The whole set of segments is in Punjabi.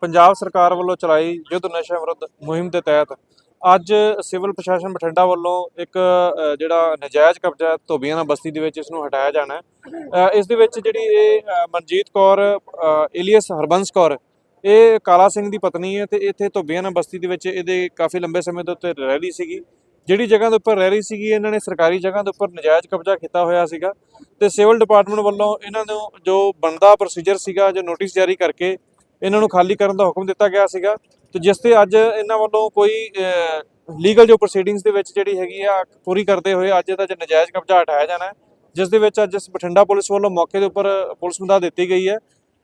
ਪੰਜਾਬ ਸਰਕਾਰ ਵੱਲੋਂ ਚਲਾਈ ਯੁੱਧ ਨਸ਼ਾ ਵਿਰੁੱਧ ਮੁਹਿੰਮ ਦੇ ਤਹਿਤ ਅੱਜ ਸਿਵਲ ਪ੍ਰਸ਼ਾਸਨ ਬਠਿੰਡਾ ਵੱਲੋਂ ਇੱਕ ਜਿਹੜਾ ਨਜਾਇਜ਼ ਕਬਜ਼ਾ ਧੋਬੀਆਣਾ ਬਸਤੀ ਦੇ ਵਿੱਚ ਇਸ ਨੂੰ ਹਟਾਇਆ ਜਾਣਾ ਹੈ। ਇਸ ਦੇ ਵਿੱਚ ਜਿਹੜੀ ਇਹ ਮਨਜੀਤ ਕੌਰ ਅ, ਇਲੀਅਸ ਹਰਬੰਸ ਕੌਰ ਇਹ ਕਾਲਾ ਸਿੰਘ ਦੀ ਪਤਨੀ ਹੈ ਤੇ ਇੱਥੇ ਧੋਬੀਆਂ ਧੋਬੀਆਣਾ ਬਸਤੀ ਦੇ ਵਿੱਚ ਇਹਦੇ ਕਾਫੀ ਲੰਬੇ ਸਮੇਂ ਤੋਂ ਉੱਤੇ ਰਹਿ ਰਹੀ ਸੀਗੀ। ਜਿਹੜੀ ਜਗ੍ਹਾ ਦੇ ਉੱਪਰ ਰਹਿ ਰਹੀ ਸੀਗੀ ਇਹਨਾਂ ਨੇ ਸਰਕਾਰੀ ਜਗ੍ਹਾ ਦੇ ਉੱਪਰ ਨਜਾਇਜ਼ ਕਬਜ਼ਾ ਕੀਤਾ ਹੋਇਆ ਸੀਗਾ ਤੇ ਸਿਵਲ ਡਿਪਾਰਟਮੈਂਟ ਵੱਲੋਂ ਇਹਨਾਂ ਨੂੰ ਜੋ ਬਣਦਾ ਪ੍ਰੋਸੀਜਰ ਸੀਗਾ ਜੋ ਨੋਟਿਸ ਜਾਰੀ ਕਰਕੇ ਇਹਨਾਂ ਨੂੰ ਖਾਲੀ ਕਰਨ ਦਾ ਹੁਕਮ ਦਿੱਤਾ ਗਿਆ ਸੀਗਾ ਤੇ ਜਿਸ ਤੇ ਅੱਜ ਇਹਨਾਂ ਵੱਲੋਂ ਕੋਈ ਲੀਗਲ ਜੋ ਪ੍ਰੋਸੀਡਿੰਗਸ ਦੇ ਵਿੱਚ ਜਿਹੜੀ ਹੈਗੀ ਆ ਪੂਰੀ ਕਰਦੇ ਹੋਏ ਅੱਜ ਇਹਦਾ ਜੋ ਨਜਾਇਜ਼ ਕਬਜ਼ਾ ਹਟਾਇਆ ਜਾਣਾ ਜਿਸ ਦੇ ਵਿੱਚ ਅੱਜ ਬਠਿੰਡਾ ਪੁਲਿਸ ਵੱਲੋਂ ਮੌਕੇ ਦੇ ਉੱਪਰ ਪੁਲਿਸ ਮਦਦ ਦਿੱਤੀ ਗਈ ਹੈ।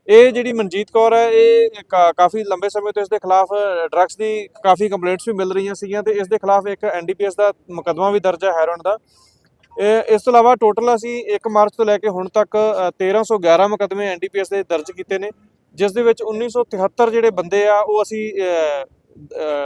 ਇਹ ਜਿਹੜੀ ਮਨਜੀਤ ਕੌਰ ਹੈ ਇਹ ਕਾ- ਕਾਫੀ ਲੰਬੇ ਸਮੇਂ ਤੋਂ ਇਸ ਦੇ ਖਿਲਾਫ ਡਰੱਗਸ ਦੀ ਕਾਫੀ ਕੰਪਲੇਂਟਸ ਵੀ ਮਿਲ ਰਹੀਆਂ ਸੀਗੀਆਂ ਤੇ ਇਸ ਦੇ ਖਿਲਾਫ ਇੱਕ ਐਨਡੀਪੀਐਸ ਦਾ ਮੁਕੱਦਮਾ ਵੀ ਦਰਜ ਹੈ ਹੈਰੋਇਨ ਦਾ। ਇਹ ਇਸ ਤੋਂ ਇਲਾਵਾ ਟੋਟਲ ਅਸੀਂ 1 ਮਾਰਚ ਤੋਂ ਲੈ ਕੇ ਹੁਣ ਤੱਕ ਅ, 1311 ਮੁਕੱਦਮੇ ਐਨਡੀਪੀਐਸ ਦੇ ਦਰਜ ਕੀਤੇ ਨੇ। ਜਿਸ ਦੇ ਵਿੱਚ 1973 ਜਿਹੜੇ ਬੰਦੇ ਆ, ਉਹ ਅਸੀਂ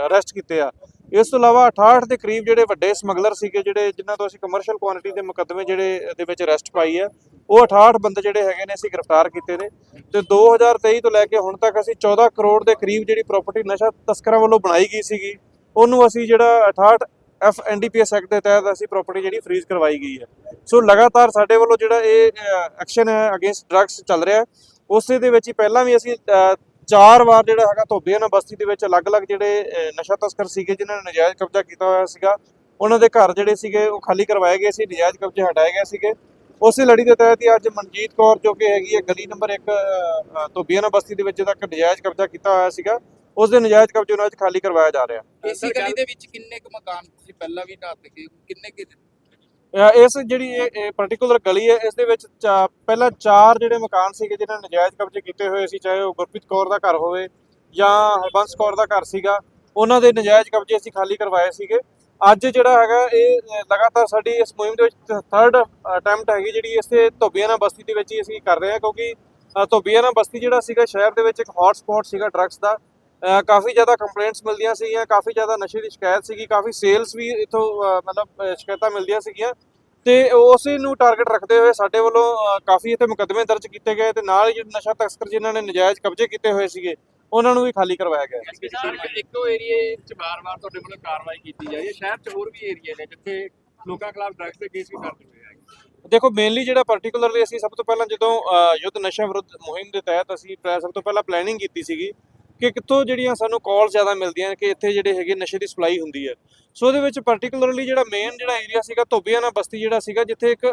ਅਰੈਸਟ ਕੀਤੇ ਆ। ਇਸ ਤੋਂ ਇਲਾਵਾ 68 ਦੇ ਕਰੀਬ ਜਿਹੜੇ ਵੱਡੇ ਸਮਗਲਰ ਸੀਗੇ, ਜਿਹੜੇ ਜਿਨ੍ਹਾਂ ਤੋਂ ਅਸੀਂ ਕਮਰਸ਼ੀਅਲ ਕੁਆਂਟੀਟੀ ਦੇ ਮੁਕੱਦਮੇ ਜਿਹੜੇ ਦੇ ਵਿੱਚ ਅਰੈਸਟ ਪਾਈ ਆ, ਉਹ 68 ਬੰਦੇ ਜਿਹੜੇ ਹੈਗੇ ਨੇ ਅਸੀਂ ਗ੍ਰਿਫਤਾਰ ਕੀਤੇ ਨੇ। ਤੇ 2023 ਤੋਂ ਲੈ ਕੇ ਹੁਣ ਤੱਕ ਅਸੀਂ 14 ਕਰੋੜ ਦੇ ਕਰੀਬ ਜਿਹੜੀ ਪ੍ਰਾਪਰਟੀ ਨਸ਼ਾ ਤਸਕਰਾਂ ਵੱਲੋਂ ਬਣਾਈ ਗਈ ਸੀਗੀ, ਉਹਨੂੰ ਅਸੀਂ ਜਿਹੜਾ 68 ਐਫ ਐਨਡੀਪੀਐਸ ਐਕਟ ਦੇ ਤਹਿਤ ਅਸੀਂ ਪ੍ਰਾਪਰਟੀ ਜਿਹੜੀ ਫ੍ਰੀਜ਼ ਕਰਵਾਈ ਗਈ ਹੈ ਸੋ ਲਗਾਤਾਰ ਸਾਡੇ ਵੱਲੋਂ ਜਿਹੜਾ ਇਹ ਐਕਸ਼ਨ ਹੈ ਅਗੇਂਸਟ ਡਰੱਗਸ ਚੱਲ ਰਿਹਾ ਹੈ। ਉਸੇ ਦੇ ਵਿੱਚ ਹੀ ਪਹਿਲਾਂ ਵੀ ਅਸੀਂ ਚਾਰ ਵਾਰ ਜਿਹੜਾ ਹੈਗਾ ਧੋਬੀਆਣਾ ਬਸਤੀ ਦੇ ਵਿੱਚ ਅਲੱਗ-ਅਲੱਗ ਜਿਹੜੇ ਨਸ਼ਾ ਤਸਕਰ ਸੀਗੇ, ਜਿਨ੍ਹਾਂ ਨੇ ਨਜਾਇਜ਼ ਕਬਜ਼ਾ ਕੀਤਾ ਹੋਇਆ ਸੀਗਾ, ਉਹਨਾਂ ਦੇ ਘਰ ਜਿਹੜੇ ਸੀਗੇ, ਉਹ ਖਾਲੀ ਕਰਵਾਏ ਗਏ ਸੀ, ਨਜਾਇਜ਼ ਕਬਜ਼ੇ ਹਟਾਏ ਗਏ ਸੀਗੇ। ਉਸੇ ਲੜੀ ਦੇ ਤਹਿਤ ਹੀ ਅੱਜ ਮਨਜੀਤ ਕੌਰ, ਜੋ ਕਿ ਹੈਗੀ ਹੈ, ਗਲੀ ਨੰਬਰ 1 ਧੋਬੀਆਣਾ ਬਸਤੀ ਦੇ ਵਿੱਚ ਤੱਕ ਨਜਾਇਜ਼ ਕਬਜ਼ਾ ਕੀਤਾ ਹੋਇਆ ਸੀਗਾ, ਉਸ ਦੇ ਨਜਾਇਜ਼ ਕਬਜ਼ੇ ਨੂੰ ਅੱਜ ਖਾਲੀ ਕਰਵਾਇਆ ਜਾ ਰਿਹਾ। ਇਸੇ ਗਲੀ ਦੇ ਵਿੱਚ ਕਿੰਨੇ ਕੁ ਮਕਾਨ ਤੁਸੀਂ ਪਹਿਲਾਂ ਵੀ ਢਾਹ ਕੇ ਕਿੰਨੇ ਕਿ ਇਸ ਜਿਹੜੀ ਇਹ ਪਾਰਟਿਕੂਲਰ ਗਲੀ ਹੈ ਇਸ ਦੇ ਵਿੱਚ ਚਾ- ਪਹਿਲਾਂ ਚਾਰ ਜਿਹੜੇ ਮਕਾਨ ਸੀਗੇ ਜਿਹਨਾਂ ਨੇ ਨਜਾਇਜ਼ ਕਬਜ਼ੇ ਕੀਤੇ ਹੋਏ ਸੀ ਚਾਹੇ ਉਹ ਗੁਰਪ੍ਰੀਤ ਕੌਰ ਦਾ ਘਰ ਹੋਵੇ ਜਾਂ ਹਰਬੰਸ ਕੌਰ ਦਾ ਘਰ ਸੀਗਾ ਉਹਨਾਂ ਦੇ ਨਜਾਇਜ਼ ਕਬਜ਼ੇ ਅਸੀਂ ਖਾਲੀ ਕਰਵਾਏ ਸੀਗੇ। ਅੱਜ ਜਿਹੜਾ ਹੈਗਾ ਇਹ ਲਗਾਤਾਰ ਸਾਡੀ ਇਸ ਮੁਹਿੰਮ ਦੇ ਵਿੱਚ ਥਰਡ ਅਟੈਂਪਟ ਹੈਗੀ ਜਿਹੜੀ ਇਸ ਤੇ ਧੋਬੀਆਣਾ ਬਸਤੀ ਦੇ ਵਿੱਚ ਹੀ ਅਸੀਂ ਕਰ ਰਹੇ ਹਾਂ ਕਿਉਂਕਿ ਅ, ਧੋਬੀਆਣਾ ਬਸਤੀ ਜਿਹੜਾ ਸੀਗਾ ਸ਼ਹਿਰ ਦੇ ਵਿੱਚ ਇੱਕ ਹੌਟ ਸਪੌਟ ਸੀਗਾ ਡਰੱਗਸ ਦਾ। ਕਾਫੀ ਜ਼ਿਆਦਾ ਕੰਪਲੇਂਟਸ ਮਿਲਦੀਆਂ ਸੀਗੀਆਂ ਕਾਫੀ ਜ਼ਿਆਦਾ ਨਸ਼ੇ ਦੀ ਸ਼ਿਕਾਇਤ ਸੀਗੀ ਕਾਫੀ ਸੇਲਸ ਵੀ ਇਥੋਂ ਮਤਲਬ ਸ਼ਿਕਾਇਤਾਂ ਮਿਲਦੀਆਂ ਸੀਗੀਆਂ। ਤੇ ਉਸੇ ਨੂੰ ਟਾਰਗੇਟ ਰੱਖਦੇ ਹੋਏ ਸਾਡੇ ਵੱਲੋਂ ਕਾਫੀ ਇੱਥੇ ਮੁਕੱਦਮੇ ਦਰਜ ਕੀਤੇ ਗਏ ਤੇ ਨਾਲ ਹੀ ਨਸ਼ਾ ਤਸਕਰ ਜਿਨ੍ਹਾਂ ਨੇ ਨਜਾਇਜ਼ ਕਬਜ਼ੇ ਕੀਤੇ ਹੋਏ ਸੀਗੇ ਉਹਨਾਂ ਨੂੰ ਵੀ ਖਾਲੀ ਕਰਵਾਇਆ ਗਿਆ। ਇੱਕੋ ਏਰੀਏ 'ਚ ਵਾਰ-ਵਾਰ ਤੁਹਾਡੇ ਵੱਲੋਂ ਕਾਰਵਾਈ ਕੀਤੀ ਜਾ ਰਹੀ ਹੈ। ਸ਼ਹਿਰ 'ਚ ਹੋਰ ਵੀ ਏਰੀਏ ਨੇ ਜਿੱਥੇ ਲੋਕਾਂ ਖਿਲਾਫ ਡਰੱਗਸ ਦੇ ਕੇਸ ਵੀ ਦਰਜ ਹੋਏ ਹੈ ਦੇਖੋ ਮੇਨਲੀ ਜਿਹੜਾ ਪਾਰਟਿਕੂਲਰਲੀ ਅਸੀਂ ਸਭ ਤੋਂ ਪਹਿਲਾਂ ਜਦੋਂ ਯੁੱਧ ਨਸ਼ਾ ਵਿਰੁੱਧ ਮੁਹਿੰਮ ਦੇ ਤਹਿਤ ਅਸੀਂ ਸਭ ਤੋਂ ਪਹਿਲਾਂ ਪਲੈਨਿੰਗ ਕੀਤੀ ਸੀਗੀ ਕਿ ਕਿੱਥੋਂ ਜਿਹੜੀਆਂ ਸਾਨੂੰ ਕਾਲ ਜ਼ਿਆਦਾ ਮਿਲਦੀਆਂ ਕਿ ਇੱਥੇ ਜਿਹੜੇ ਹੈਗੇ ਨਸ਼ੇ ਦੀ ਸਪਲਾਈ ਹੁੰਦੀ ਹੈ। ਸੋ ਉਹਦੇ ਵਿੱਚ ਪਾਰਟਿਕੂਲਰਲੀ ਜਿਹੜਾ ਮੇਨ ਜਿਹੜਾ ਏਰੀਆ ਸੀਗਾ ਧੋਬੀਆਣਾ ਬਸਤੀ ਜਿਹੜਾ ਸੀਗਾ, ਜਿੱਥੇ ਇੱਕ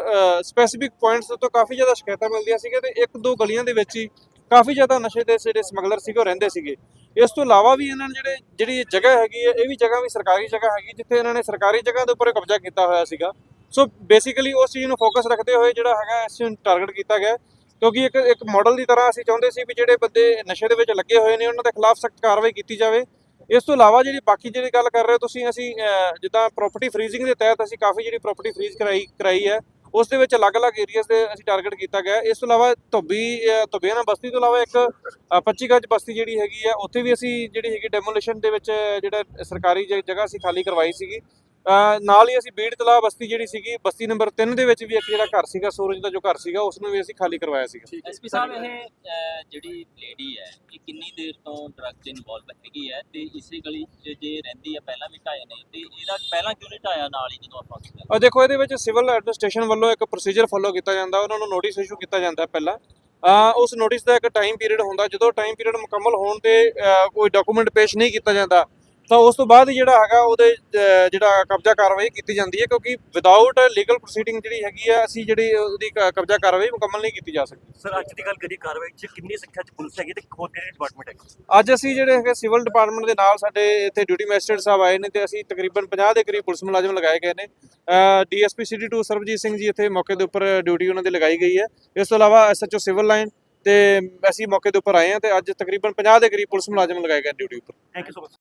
ਸਪੈਸੀਫਿਕ ਪੁਆਇੰਟਸ ਤੋਂ ਕਾਫੀ ਜ਼ਿਆਦਾ ਸ਼ਿਕਾਇਤਾਂ ਮਿਲਦੀਆਂ ਸੀਗੀਆਂ ਤੇ ਇੱਕ ਦੋ ਗਲੀਆਂ ਦੇ ਵਿੱਚ ਹੀ ਕਾਫੀ ਜ਼ਿਆਦਾ ਨਸ਼ੇ ਦੇ ਜਿਹੜੇ ਸਮਗਲਰ ਸੀਗੇ ਉਹ ਰਹਿੰਦੇ ਸੀਗੇ। ਇਸ ਤੋਂ ਇਲਾਵਾ ਵੀ ਇਹਨਾਂ ਨੇ ਜਿਹੜੇ, ਜਿਹੜੀ ਜਗ੍ਹਾ ਹੈਗੀ ਹੈ, ਇਹ ਵੀ ਜਗ੍ਹਾ ਵੀ ਸਰਕਾਰੀ ਜਗ੍ਹਾ ਹੈਗੀ, ਜਿੱਥੇ ਇਹਨਾਂ ਨੇ ਸਰਕਾਰੀ ਜਗ੍ਹਾ ਦੇ ਉੱਪਰ ਕਬਜ਼ਾ ਕੀਤਾ ਹੋਇਆ ਸੀਗਾ। ਸੋ ਬੇਸਿਕਲੀ ਉਸ ਚੀਜ਼ ਨੂੰ ਫੋਕਸ ਰੱਖਦੇ ਹੋਏ ਜਿਹੜਾ ਹੈਗਾ ਇਸ ਨੂੰ ਟਾਰਗੇਟ ਕੀਤਾ ਗਿਆ। ਕਿਉਂਕਿ ਇੱਕ ਇੱਕ ਮਾਡਲ ਦੀ ਤਰ੍ਹਾਂ ਅਸੀਂ ਚਾਹੁੰਦੇ ਸੀ ਵੀ ਜਿਹੜੇ ਬੰਦੇ ਨਸ਼ੇ ਦੇ ਵਿੱਚ ਲੱਗੇ ਹੋਏ ਨੇ ਉਹਨਾਂ ਦੇ ਖਿਲਾਫ ਸਖਤ ਕਾਰਵਾਈ ਕੀਤੀ ਜਾਵੇ। ਇਸ ਤੋਂ ਇਲਾਵਾ ਜਿਹੜੀ ਬਾਕੀ ਜਿਹੜੀ ਗੱਲ ਕਰ ਰਹੇ ਹੋ ਤੁਸੀਂ ਅਸੀਂ ਜਿੱਦਾਂ ਪ੍ਰਾਪਰਟੀ ਫਰੀਜ਼ਿੰਗ ਦੇ ਤਹਿਤ ਅਸੀਂ ਕਾਫੀ ਜਿਹੜੀ ਪ੍ਰਾਪਰਟੀ ਫਰੀਜ਼ ਕਰਾਈ ਕਰਾਈ ਹੈ ਉਸ ਦੇ ਵਿੱਚ ਅਲੱਗ-ਅਲੱਗ ਏਰੀਆਜ਼ ਦੇ ਅਸੀਂ ਟਾਰਗੇਟ ਕੀਤਾ ਗਿਆ ਇਸ ਤੋਂ ਇਲਾਵਾ ਧੋਬੀ ਅਹ, ਧੋਬੀਆਣਾ ਬਸਤੀ ਤੋਂ ਇਲਾਵਾ ਇੱਕ ਅਹ, 25 ਗਜ ਬਸਤੀ ਜਿਹੜੀ ਹੈਗੀ ਆ ਉੱਥੇ ਵੀ ਅਸੀਂ ਜਿਹੜੀ ਹੈਗੀ ਡੈਮੋਲੀਸ਼ਨ ਦੇ ਵਿੱਚ ਜਿਹੜਾ ਸਰਕਾਰੀ ਜ- ਜਗ੍ਹਾ ਅਸੀਂ ਖਾਲੀ ਕਰਵਾਈ ਸੀਗੀ। ਨਾਲ ਹੀ ਅਸੀਂ ਬੀੜ ਤਲਾਬ ਬਸਤੀ ਜਿਹੜੀ ਸੀਗੀ ਬਸਤੀ ਨੰਬਰ 3 ਦੇ ਵਿੱਚ ਵੀ ਇੱਕ ਜਿਹੜਾ ਘਰ ਸੀਗਾ ਸੂਰਜ ਦਾ ਜੋ ਘਰ ਸੀਗਾ ਉਸ ਨੂੰ ਵੀ ਅਸੀਂ ਖਾਲੀ ਕਰਵਾਇਆ ਸੀਗਾ। ਐਸਪੀ ਸਾਹਿਬ ਇਹ ਜਿਹੜੀ ਲੇਡੀ ਹੈ ਇਹ ਕਿੰਨੀ ਦੇਰ ਤੋਂ ਡਰੱਗ 'ਚ ਇਨਵੋਲਵ ਹੈਗੀ ਹੈ? ਤੇ ਇਸੇ ਗਲੀ 'ਚ ਜੇ ਰਹਿੰਦੀ ਹੈ ਪਹਿਲਾਂ ਵੀ ਢਾਏ ਨੇ ਤੇ ਇਹਦਾ ਪਹਿਲਾਂ ਕਿਉਂ ਨਹੀਂ ਢਾਇਆ ਨਾਲ ਹੀ ਜਦੋਂ ਆਪਾਂ ਔਰ ਦੇਖੋ ਇਹਦੇ ਵਿੱਚ ਸਿਵਲ ਐਡਮਿਨਿਸਟ੍ਰੇਸ਼ਨ ਵੱਲੋਂ ਇੱਕ ਪ੍ਰੋਸੀਜਰ ਫੋਲੋ ਕੀਤਾ ਜਾਂਦਾ ਉਹਨਾਂ ਨੂੰ ਨੋਟਿਸ ਇਸ਼ੂ ਕੀਤਾ ਜਾਂਦਾ ਪਹਿਲਾਂ। ਉਸ ਨੋਟਿਸ ਦਾ ਇੱਕ ਟਾਈਮ ਪੀਰੀਅਡ ਹੁੰਦਾ ਜਦੋਂ ਟਾਈਮ ਪੀਰੀਅਡ ਮੁਕੰਮਲ ਹੋਣ ਤੇ ਕੋਈ ਡਾਕੂਮੈਂਟ ਪੇਸ਼ ਨਹੀਂ ਕੀਤਾ ਜਾਂਦਾ ਤਾਂ ਉਸ ਤੋਂ ਬਾਅਦ ਜਿਹੜਾ ਹੈਗਾ ਉਹਦੇ ਜਿਹੜਾ ਕਬਜ਼ਾ ਕਾਰਵਾਈ ਕੀਤੀ ਜਾਂਦੀ ਹੈ ਕਿਉਂਕਿ ਵਿਦਆਊਟ ਲੀਗਲ ਪ੍ਰੋਸੀਡਿੰਗ ਜਿਹੜੀ ਹੈਗੀ ਹੈ ਅਸੀਂ ਜਿਹੜੀ ਉਹਦੀ ਕਬਜ਼ਾ ਕਾਰਵਾਈ ਮੁਕੰਮਲ ਨਹੀਂ ਕੀਤੀ ਜਾ ਸਕਦੀ। ਸਰ ਅੱਜ ਦੀ ਗੱਲ ਕਰੀ ਕਾਰਵਾਈ ਚ ਕਿੰਨੀ ਸੰਖਿਆ ਚ ਪੁਲਿਸ ਹੈਗੀ ਤੇ ਹੋਰ ਕਿਹੜੇ ਡਿਪਾਰਟਮੈਂਟ ਹੈਗੇ? ਅੱਜ ਅਸੀਂ ਜਿਹੜੇ ਹੈਗੇ ਸਿਵਲ ਡਿਪਾਰਟਮੈਂਟ ਦੇ ਨਾਲ ਸਾਡੇ ਇੱਥੇ ਡਿਊਟੀ ਮੈਜਿਸਟਰੇਟ ਸਾਹਿਬ ਆਏ ਨੇ ਤੇ ਅਸੀਂ ਤਕਰੀਬਨ 50 ਦੇ ਕਰੀਬ ਪੁਲਿਸ ਮੁਲਾਜ਼ਮ ਲਗਾਏ ਗਏ ਨੇ। ਡੀਐਸਪੀ ਸਿਟੀ 2 ਸਰਬਜੀਤ ਸਿੰਘ ਜੀ ਇੱਥੇ ਮੌਕੇ ਦੇ ਉੱਪਰ ਡਿਊਟੀ ਉਹਨਾਂ ਦੀ ਲਗਾਈ ਗਈ ਹੈ। ਇਸ ਤੋਂ ਇਲਾਵਾ ਐਸਐਚਓ ਸਿਵਲ ਲਾਈਨ ਤੇ ਅਸੀਂ ਮੌਕੇ ਦੇ ਉੱਪਰ ਆਏ ਹਾਂ ਤੇ ਅੱਜ ਤਕਰੀਬਨ 50 ਦੇ ਕਰੀਬ ਪੁਲਿਸ ਮੁਲਾਜ਼ਮ ਲਗਾਏ ਗਏ ਡਿਊਟੀ ਉੱਪਰ। Thank you so much